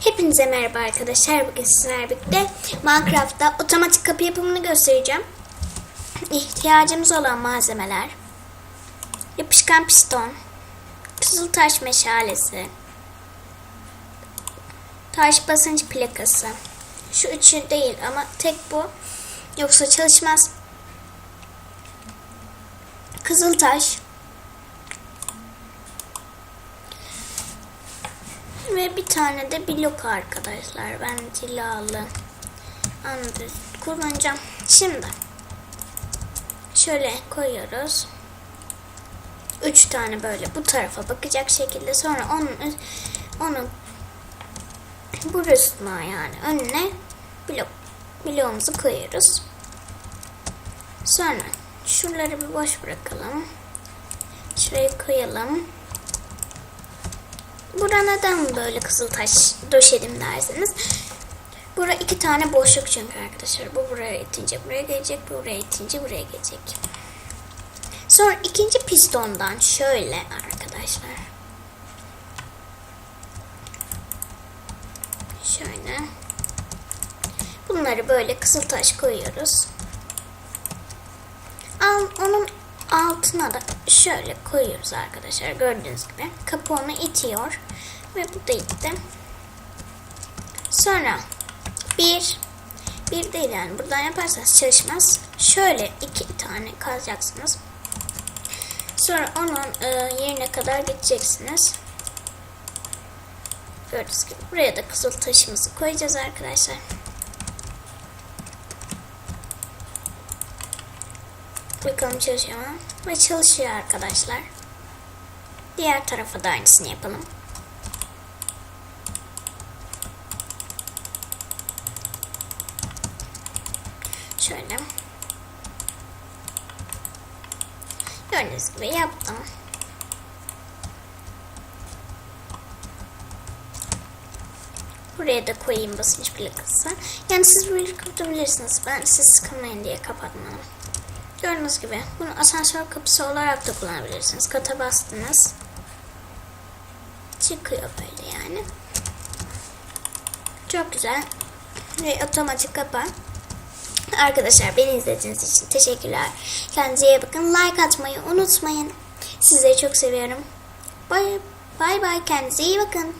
Hepinize merhaba arkadaşlar. Bugün sizlerle birlikte Minecraft'ta otomatik kapı yapımını göstereceğim. İhtiyacımız olan malzemeler. Yapışkan piston. Kızıltaş meşalesi. Taş basınç plakası. Şu üçü değil ama tek bu. Yoksa çalışmaz. Kızıltaş. Ve bir tane de blok arkadaşlar. Ben cilalı android kullanacağım. Şimdi şöyle koyuyoruz. Üç tane böyle bu tarafa bakacak şekilde sonra onun onun burasına yani önüne blok bloğumuzu koyuyoruz. Sonra şuraları bir boş bırakalım. Şurayı koyalım. Bura neden böyle kızıltaş döşedim derseniz. Bura iki tane boşluk çünkü arkadaşlar. Bu buraya itince buraya gelecek. Bu buraya itince buraya gelecek. Sonra ikinci pistondan şöyle arkadaşlar. Şöyle. Bunları böyle kızıltaş koyuyoruz. Al, onun altına da şöyle koyuyoruz arkadaşlar. Gördüğünüz gibi. Kapı onu itiyor. Ve bu da itti. Sonra bir bir değil yani buradan yaparsanız çalışmaz. Şöyle iki tane kazacaksınız. Sonra onun e, yerine kadar gideceksiniz. Gördüğünüz gibi buraya da kızıl taşımızı koyacağız arkadaşlar. Bakalım çalışıyor mu? Ve çalışıyor arkadaşlar. Diğer tarafa da aynısını yapalım. Şöyle. Gördüğünüz gibi yaptım. Buraya da koyayım basınç plakası. Yani siz böyle kapatabilirsiniz. Ben siz sıkılmayın diye kapatmadım. Gördüğünüz gibi bunu asansör kapısı olarak da kullanabilirsiniz. Kata bastınız. Çıkıyor böyle yani. Çok güzel. Ve otomatik kapa. Arkadaşlar beni izlediğiniz için teşekkürler. Kendinize iyi bakın. Like atmayı unutmayın. Sizleri çok seviyorum. Bay bay. Kendinize iyi bakın.